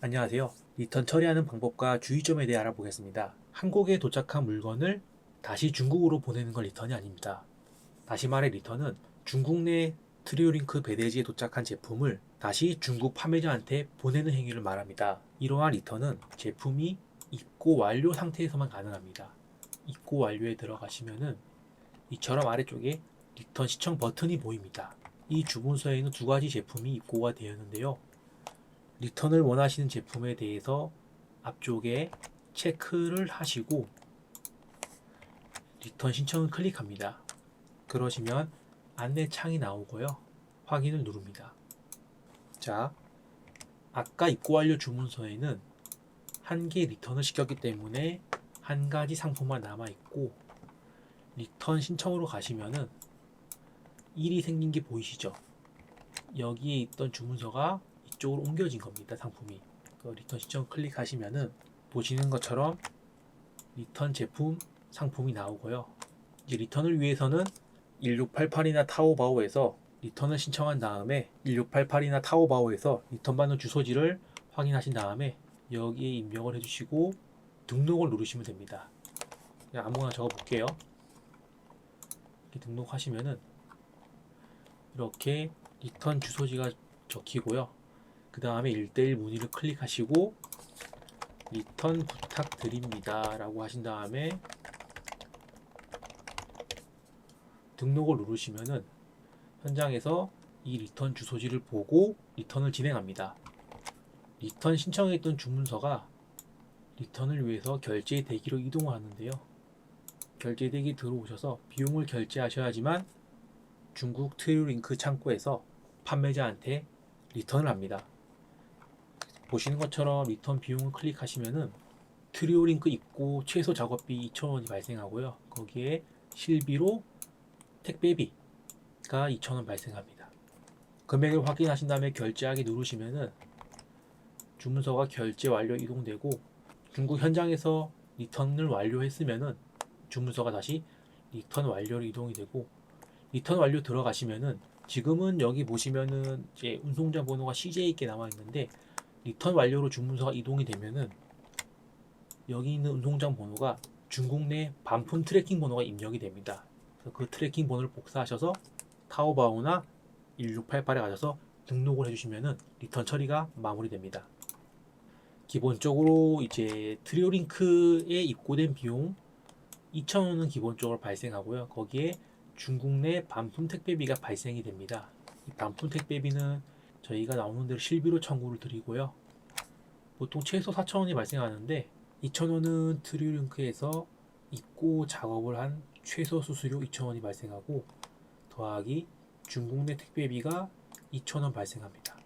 안녕하세요. 리턴 처리하는 방법과 주의점에 대해 알아보겠습니다. 한국에 도착한 물건을 다시 중국으로 보내는 건 리턴이 아닙니다. 다시 말해 리턴은 중국 내 트리오링크 배대지에 도착한 제품을 다시 중국 판매자한테 보내는 행위를 말합니다. 이러한 리턴은 제품이 입고 완료 상태에서만 가능합니다. 입고 완료에 들어가시면은 이처럼 아래쪽에 리턴 시청 버튼이 보입니다. 이 주문서에는 두 가지 제품이 입고가 되었는데요. 리턴을 원하시는 제품에 대해서 앞쪽에 체크를 하시고 리턴 신청을 클릭합니다. 그러시면 안내 창이 나오고요. 확인을 누릅니다. 자, 아까 입고 완료 주문서에는 한 개 리턴을 시켰기 때문에 한 가지 상품만 남아 있고 리턴 신청으로 가시면은 일이 생긴 게 보이시죠? 여기에 있던 주문서가 이쪽으로 옮겨진 겁니다. 상품이. 그 리턴 신청 클릭하시면은 보시는 것처럼 리턴 제품 상품이 나오고요. 이제 리턴을 위해서는 1688이나 타오바오에서 리턴을 신청한 다음에 1688이나 타오바오에서 리턴 받는 주소지를 확인하신 다음에 여기에 입력을 해주시고 등록을 누르시면 됩니다. 그냥 아무거나 적어 볼게요. 이렇게 등록하시면은 이렇게 리턴 주소지가 적히고요. 그 다음에 1대1 문의를 클릭하시고 리턴 부탁드립니다 라고 하신 다음에 등록을 누르시면은 현장에서 이 리턴 주소지를 보고 리턴을 진행합니다. 리턴 신청했던 주문서가 리턴을 위해서 결제 대기로 이동을 하는데요. 결제 대기 들어오셔서 비용을 결제하셔야지만 중국 트리링크 창고에서 판매자한테 리턴을 합니다. 보시는 것처럼 리턴 비용을 클릭하시면은 트리오 링크 입고 최소 작업비 2,000원이 발생하고요. 거기에 실비로 택배비가 2,000원 발생합니다. 금액을 확인하신 다음에 결제하기 누르시면은 주문서가 결제 완료 이동되고 중국 현장에서 리턴을 완료했으면은 주문서가 다시 리턴 완료로 이동이 되고 리턴 완료 들어가시면은 지금은 여기 보시면은 이제 운송자 번호가 CJ 있게 나와 있는데 리턴 완료로 주문서가 이동이 되면은 여기 있는 운송장 번호가 중국 내 반품 트래킹 번호가 입력이 됩니다. 그래서 그 트래킹 번호를 복사하셔서 타오바오나 1688에 가셔서 등록을 해주시면은 리턴 처리가 마무리됩니다. 기본적으로 이제 트리오링크에 입고된 비용 2,000원은 기본적으로 발생하고요. 거기에 중국 내 반품 택배비가 발생이 됩니다. 이 반품 택배비는 저희가 나오는 대로 실비로 청구를 드리고요. 보통 최소 4,000원이 발생하는데 2,000원은 트리링크에서 입고 작업을 한 최소 수수료 2,000원이 발생하고 더하기 중국 내 택배비가 2,000원 발생합니다.